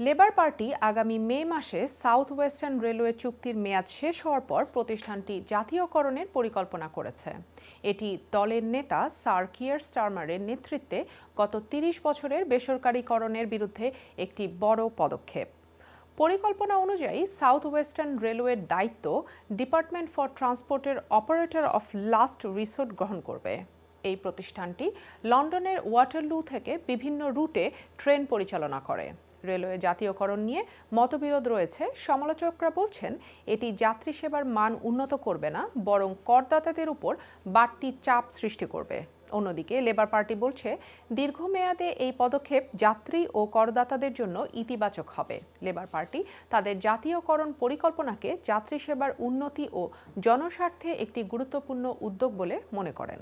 Labour party আগামী মে মাসে south western railway চুক্তির মেয়াদ শেষ হওয়ার পর প্রতিষ্ঠানটি জাতীয়করণের পরিকল্পনা করেছে। এটি দলের নেতা স্যার কিয়ার স্টারমারের নেতৃত্বে গত তিরিশ বছরের বেসরকারীকরণের বিরুদ্ধে একটি বড় পদক্ষেপ। পরিকল্পনা অনুযায়ী সাউথ ওয়েস্টার্ন রেলওয়ের দায়িত্ব ডিপার্টমেন্ট ফর ট্রান্সপোর্টের অপারেটর অফ লাস্ট রিসোর্ট গ্রহণ করবে। এই প্রতিষ্ঠানটি লন্ডনের ওয়াটারলু থেকে বিভিন্ন রুটে ট্রেন পরিচালনা করে। রেলওয়ে জাতীয়করণ নিয়ে মতবিরোধ রয়েছে। সমালোচকরা বলছেন, এটি যাত্রী সেবার মান উন্নত করবে না, বরং করদাতাদের উপর বাড়তি চাপ সৃষ্টি করবে। অন্যদিকে লেবার পার্টি বলছে, দীর্ঘমেয়াদে এই পদক্ষেপ যাত্রী ও করদাতাদের জন্য ইতিবাচক হবে। লেবার পার্টি তাদের জাতীয়করণ পরিকল্পনাকে যাত্রী সেবার উন্নতি ও জনস্বার্থে একটি গুরুত্বপূর্ণ উদ্যোগ বলে মনে করেন।